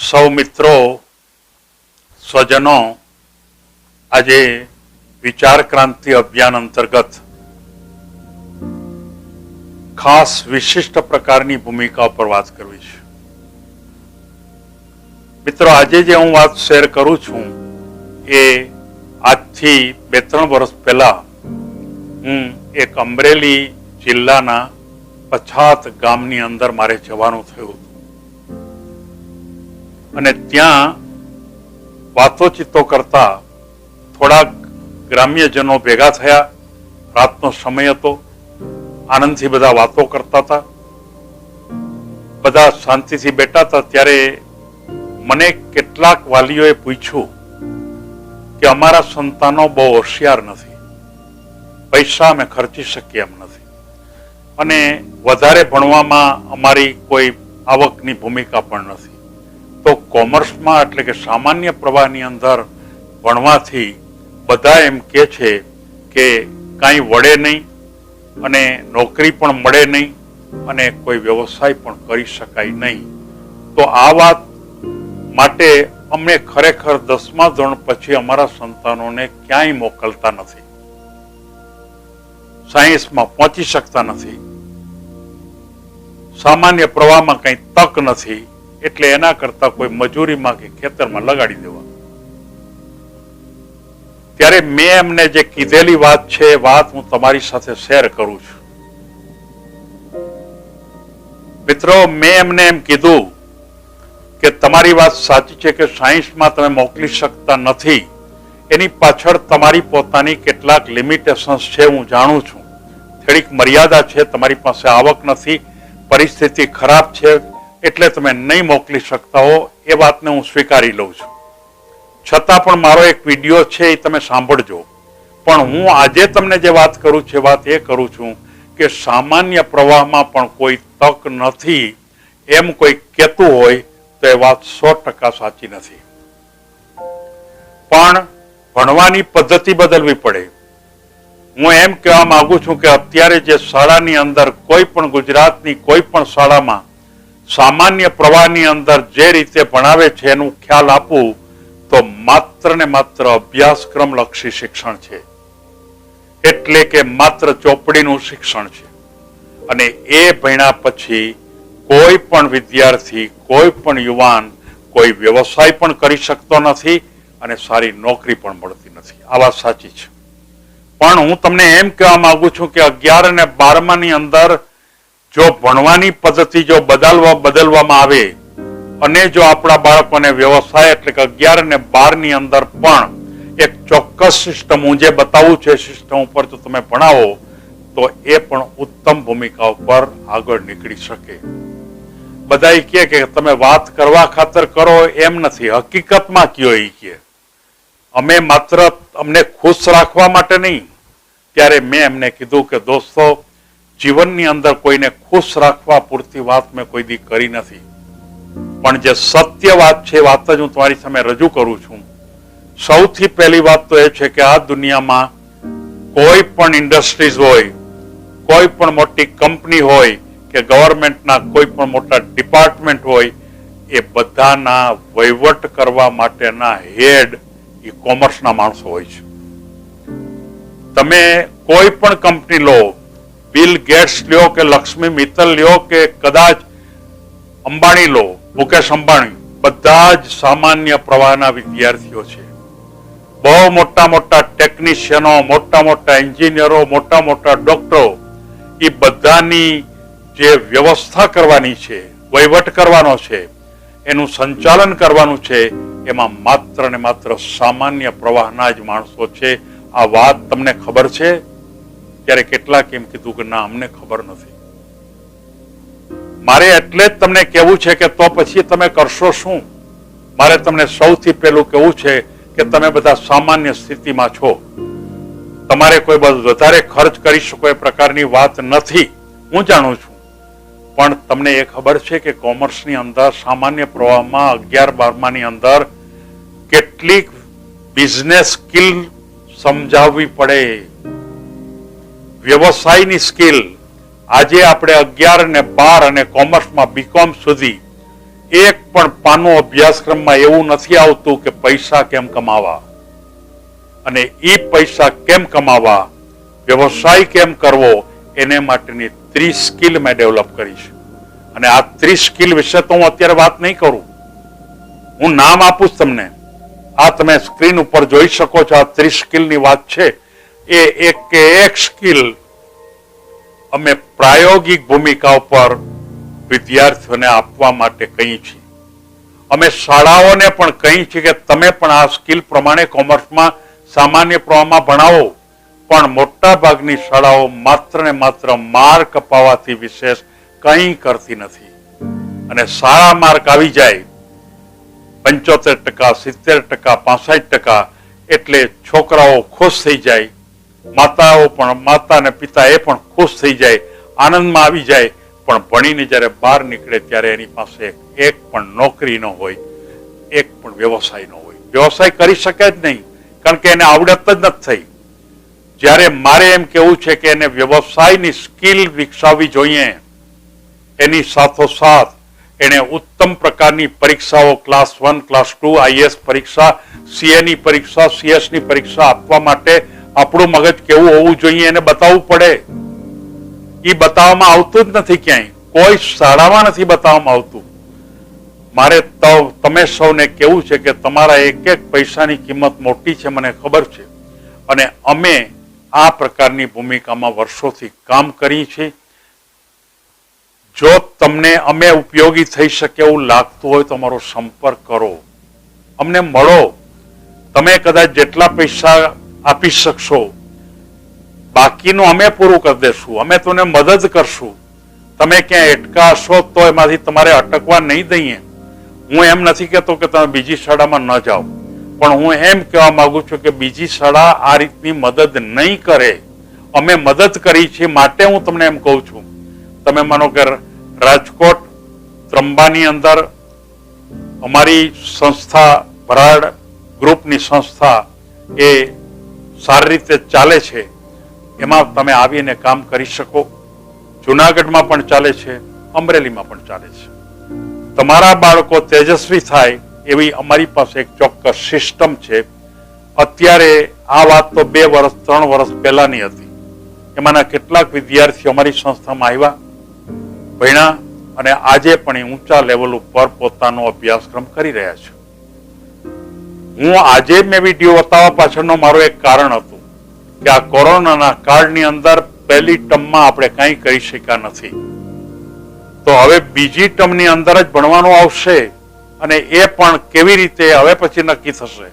સૌ મિત્રો, સ્વજનો, આજે વિચાર ક્રાંતિ અભિયાન અંતર્ગત ખાસ વિશિષ્ટ પ્રકારની ભૂમિકા પર વાત કરવી છે. મિત્રો, આજે જે હું વાત શેર કરું છું એ આજથી બે ત્રણ વર્ષ પહેલા હું એક અમરેલી જિલ્લાના પછાત ગામની અંદર મારે જવાનું થયું હતું. અને ત્યાં વાતોચીતો કરતા થોડાક ગ્રામ્યજનો ભેગા થયા. રાતનો સમય હતો. આનંદથી બધા વાતો કરતા હતા. બધા શાંતિથી બેઠા હતા. ત્યારે મને કેટલાક વાલીઓએ પૂછ્યું કે અમારા સંતાનો બહુ હોશિયાર નથી. પૈસા અમે ખર્ચી શકીએ એમ નથી. અને વધારે ભણવામાં અમારી કોઈ આવકની ભૂમિકા પણ નથી. તો કોમર્સમાં એટલે કે સામાન્ય પ્રવાહની અંદર ભણવાથી બધા એમ કે છે કે કાંઈ વળે નહીં અને નોકરી પણ મળે નહીં અને કોઈ વ્યવસાય પણ કરી શકાય નહીં. તો આ વાત માટે અમે ખરેખર દસમા ધોરણ પછી અમારા સંતાનોને ક્યાંય મોકલતા નથી. સાયન્સમાં પહોંચી શકતા નથી. સામાન્ય પ્રવાહમાં કંઈ તક નથી. એટલે એના કરતા કોઈ મજૂરીમાં કે ખેતરમાં લગાડી દેવા. ત્યારે મેં એમને જે કીધેલી વાત છે વાત હું તમારી સાથે શેર કરું છું. મિત્રો, મેં એમને એમ કીધું કે તમારી વાત સાચી છે કે સાયન્સમાં તમે મોકલી શકતા નથી. એની પાછળ તમારી પોતાની કેટલાક લિમિટેશન્સ છે હું જાણું છું. થોડીક મર્યાદા છે, તમારી પાસે આવક નથી, પરિસ્થિતિ ખરાબ છે એટલે તમે નહીં મોકલી શકતા હો એ વાતને હું સ્વીકારી લઉં છું. છતાં પણ મારો એક વીડિયો છે એ તમે સાંભળજો. પણ હું આજે તમને જે વાત કરું છું વાત એ કરું છું કે સામાન્ય પ્રવાહમાં પણ કોઈ તક નથી. એમ કોઈ કહેતું હોય તો એ વાત સો ટકા સાચી નથી. પણ ભણવાની પદ્ધતિ બદલવી પડે. હું એમ કહેવા માંગુ છું કે અત્યારે જે શાળાની અંદર કોઈ પણ ગુજરાતની કોઈ પણ શાળામાં સામાન્ય પ્રવાહની અંદર જે રીતે ભણાવે છે એનું ખ્યાલ આપવું તો માત્ર ને માત્ર અભ્યાસક્રમ લક્ષી શિક્ષણ છે. એટલે કે માત્ર ચોપડીનું શિક્ષણ છે. અને એ ભણ્યા પછી કોઈ પણ વિદ્યાર્થી, કોઈ પણ યુવાન, કોઈ વ્યવસાય પણ કરી શકતો નથી અને સારી નોકરી પણ મળતી નથી. આ વાત સાચી છે. પણ હું તમને એમ કહેવા માંગુ છું કે અગિયાર અને બારમાની અંદર જો ભણવાની પદ્ધતિ જો બદલવા બદલવામાં આવે અને જો આપણા બાળકોને વ્યવસાય એટલે કે અગિયાર અને બારની અંદર પણ એક ચોક્કસ સિસ્ટમ હું જે બતાવું છે સિસ્ટમ ઉપર જો તમે ભણાવો, તો એ પણ ઉત્તમ ભૂમિકા ઉપર આગળ નીકળી શકે. બધા કહે કે તમે વાત કરવા ખાતર કરો એમ નથી. હકીકતમાં કયો એ કે અમે માત્ર અમને ખુશ રાખવા માટે નહીં. ત્યારે મેં એમને કીધું કે દોસ્તો જીવનની અંદર કોઈને ખુશ રાખવા પૂરતી વાત મેં કોઈ દી કરી નથી. પણ જે સત્ય વાત છે વાત જ હું તમારી સામે રજૂ કરું છું. સૌથી પહેલી વાત તો એ છે કે આ દુનિયામાં કોઈ પણ ઇન્ડસ્ટ્રીઝ હોય, કોઈ પણ મોટી કંપની હોય કે ગવર્મેન્ટના કોઈ પણ મોટા ડિપાર્ટમેન્ટ હોય, એ બધાના વહીવટ કરવા માટેના હેડ ઈ કોમર્સના માણસો હોય છે. તમે કોઈ પણ કંપની લો બિલ ગેટ્સ લ્યો કે લક્ષ્મી મિત્તલ લ્યો કે કદાચ અંબાણી લો, મુકેશ અંબાણી, બધા જ સામાન્ય પ્રવાહના વિદ્યાર્થીઓ છે. બહુ મોટા મોટા ટેકનિશિયનો, મોટા મોટા એન્જિનિયરો, મોટા મોટા ડોક્ટરો, એ બધાની જે વ્યવસ્થા કરવાની છે, વહીવટ કરવાનો છે, એનું સંચાલન કરવાનું છે, એમાં માત્ર ને માત્ર સામાન્ય પ્રવાહના જ માણસો છે. આ વાત તમને ખબર છે? ત્યારે કેટલાક એમ કીધું કે ના, અમને ખબર નથી. મારે એટલે જ તમને કહેવું છે કે તો પછી તમે કરશો શું? મારે તમને સૌથી પહેલું કહેવું છે કે તમે બધા સામાન્ય સ્થિતિમાં છો. તમારે કોઈ વધારે ખર્ચ કરી શકો એ પ્રકારની વાત નથી. હું જાણું છું. પણ તમને એ ખબર છે કે કોમર્સની અંદર, સામાન્ય પ્રવાહમાં, અગિયાર બારમાની અંદર કેટલીક બિઝનેસ સ્કિલ સમજાવવી પડે. વ્યવસાયની સ્કિલ આજે આપણે અગિયાર અને બાર અને કોમર્સમાં બીકોમ સુધી એક પણ પાનો અભ્યાસક્રમમાં એવું નથી આવતું કે પૈસા કેમ કમાવા. અને એ પૈસા કેમ કમાવા, વ્યવસાય કેમ કરવો, એને માટેની ત્રીસ સ્કિલ મેં ડેવલપ કરી છે. અને આ ત્રીસ સ્કિલ વિશે તો હું અત્યારે વાત નહીં કરું. હું નામ આપું છ તમને. આ તમે સ્ક્રીન ઉપર જોઈ શકો છો, આ ત્રીસ સ્કિલની વાત છે. એ એક એક સ્કિલ અમે પ્રાયોગિક ભૂમિકા ઉપર વિદ્યાર્થીઓને આપવા માટે કહી છીએ અમે શાળાઓને પણ કહી છીએ કે તમે પણ આ સ્કિલ પ્રમાણે કોમર્સમાં સામાન્ય પ્રવાહમાં ભણાવો. પણ મોટા ભાગની શાળાઓ માત્ર ને માત્ર માર્ક અપાવવાથી વિશેષ કંઈ કરતી નથી. અને સારા માર્ક આવી જાય. પંચોતેર ટકા, સિત્તેર ટકા, પાસઠ ટકા એટલે છોકરાઓ ખુશ થઈ જાય. માતાઓ પણ, માતા અને પિતા એ પણ ખુશ થઈ જાય, આનંદમાં આવી જાય. પણ ભણીને જ્યારે બહાર નીકળે ત્યારે એની પાસે એક પણ નોકરી ન હોય, એક પણ વ્યવસાય ન હોય. વ્યવસાય કરી શકે જ નહીં, કારણ કે એને આવડત જ નથી થઈ. જ્યારે મારે એમ કેવું છે કે એને વ્યવસાયની સ્કિલ વિકસાવવી જોઈએ, એની સાથોસાથ એને ઉત્તમ પ્રકારની પરીક્ષાઓ class one, class two IAS પરીક્ષા, સીએની પરીક્ષા, સીએસની પરીક્ષા આપવા માટે આપણું મગજ કેવું હોવું જોઈએ એને બતાવવું પડે. એ બતાવવામાં આવતું જ નથી ક્યાંય. કોઈ શાળામાં નથી બતાવવામાં આવતું. મારે તમે સૌને કેવું છે કે તમારા એક એક પૈસાની કિંમત મોટી છે મને ખબર છે. અને અમે આ પ્રકારની ભૂમિકામાં વર્ષોથી કામ કરી છે. જો તમને અમે ઉપયોગી થઈ શકે એવું લાગતું હોય તો અમારો સંપર્ક કરો. અમને મળો. તમે કદાચ જેટલા પૈસા આપી શકશો. બાકીનું અમે પૂરું કરી દેશું. અમે તમને મદદ કરશું. તમે ક્યાં અટકાશો તો એમાંથી તમારે અટકવા નહીં દઈએ. હું એમ નથી કહેતો કે તમે બીજી શાળામાં ન જાઓ. પણ હું એમ કહેવા માંગુ છું કે બીજી શાળા આ રીતની મદદ નહીં કરે. અમે મદદ કરી છે માટે હું તમને એમ કહું છું. તમે માનો કે રાજકોટ, ત્રંબાની અંદર અમારી સંસ્થા, ભરાડ ગ્રુપની સંસ્થા એ સારી રીતે ચાલે છે, એમાં તમે આવીને કામ કરી શકો. જુનાગઢમાં પણ ચાલે છે, અમરેલીમાં પણ ચાલે છે. તમારા બાળકો તેજસ્વી થાય એવી અમારી પાસે એક ચોક્કસ સિસ્ટમ છે. અત્યારે આ વાત તો બે વર્ષ ત્રણ વર્ષ પહેલાની હતી. એમાંના કેટલાક વિદ્યાર્થીઓ અમારી સંસ્થામાં આવ્યા. ભણ્યા અને આજે પણ ઊંચા લેવલ ઉપર પોતાનો અભ્યાસક્રમ કરી રહ્યા છે. હું આજે મેં વીડિયો બતાવવા પાછળનો મારો એક કારણ હતું કે આ કોરોનાના કાળની અંદર પહેલી ટર્મમાં આપણે કંઈ કરી શક્યા નથી. તો હવે બીજી ટર્મની અંદર જ ભણવાનું આવશે અને એ પણ કેવી રીતે હવે પછી નક્કી થશે.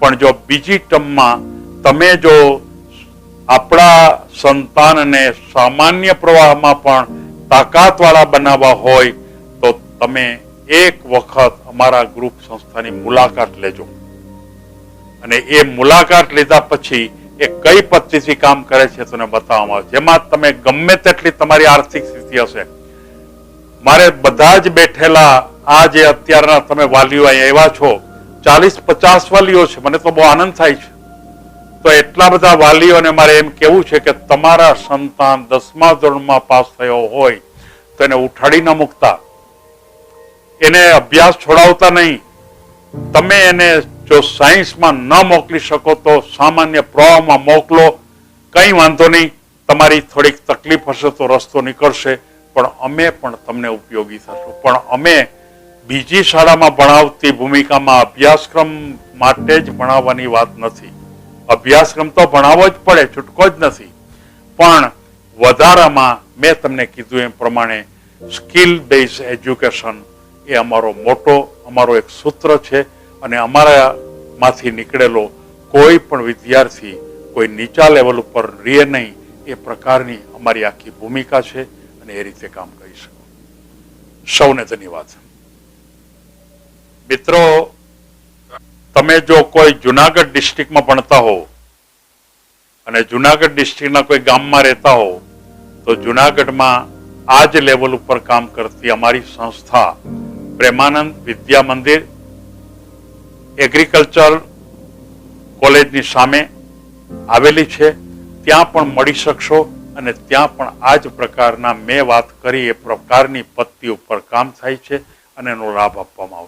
પણ જો બીજી ટર્મમાં તમે જો આપણા સંતાનને સામાન્ય પ્રવાહમાં પણ તાકાતવાળા બનાવવા હોય, તો તમે એક વખત અમારા ગ્રુપ સંસ્થાની મુલાકાત લેજો. અને એ મુલાકાત લીધા પછી એ કઈ પદ્ધતિથી કામ કરે છે તમને બતાવવામાં આવે. જેમાં તમે ગમે તેટલી તમારી આર્થિક સ્થિતિ હશે. મારે બધા જ બેઠેલા આ જે અત્યારના તમે વાલીઓ અહીંયા એવા છો, ચાલીસ પચાસ વાલીઓ છે, મને તો બહુ આનંદ થાય છે. તો એટલા બધા વાલીઓને મારે એમ કેવું છે કે તમારા સંતાન દસમા ધોરણમાં પાસ થયો હોય, તો એને ઉઠાડી ન મૂકતા. એને અભ્યાસ છોડાવતા નહીં. તમે એને જો સાયન્સમાં ન મોકલી શકો તો સામાન્ય પ્રવાહમાં મોકલો. કંઈ વાંધો નહીં, તમારી થોડીક તકલીફ હશે તો રસ્તો નીકળશે, પણ અમે પણ તમને ઉપયોગી થશું. પણ અમે બીજી શાળામાં ભણાવતી ભૂમિકામાં અભ્યાસક્રમ માટે જ ભણાવવાની વાત નથી. અભ્યાસક્રમ તો ભણાવવો જ પડે, છૂટકો જ નથી. પણ વધારામાં મેં તમને કીધું એમ પ્રમાણે સ્કિલ બેઝ એજ્યુકેશન એ અમારો મોટો, અમારો એક સૂત્ર છે. અને અમારામાંથી નીકળેલો કોઈ પણ વિદ્યાર્થી કોઈ નીચા લેવલ ઉપર રહે નહીં, એ પ્રકારની અમારી આખી ભૂમિકા છે અને એ રીતે કામ કરી શકો. સૌને ધન્યવાદ. મિત્રો, તમે જો કોઈ જુનાગઢ ડિસ્ટ્રિક્ટમાં ભણતા હો અને જુનાગઢ ડિસ્ટ્રિક્ટના કોઈ ગામમાં રહેતા હો, તો જુનાગઢમાં આ જ લેવલ ઉપર કામ કરતી અમારી સંસ્થા પ્રેમાનંદ વિદ્યા મંદિર એગ્રીકલ્ચર કોલેજની સામે આવેલી છે. ત્યાં પણ મળી શકશો અને ત્યાં પણ આ જ પ્રકારના મેં વાત કરી એ પ્રકારની પત્તી ઉપર કામ થાય છે અને એનો લાભ આપવામાં આવશે.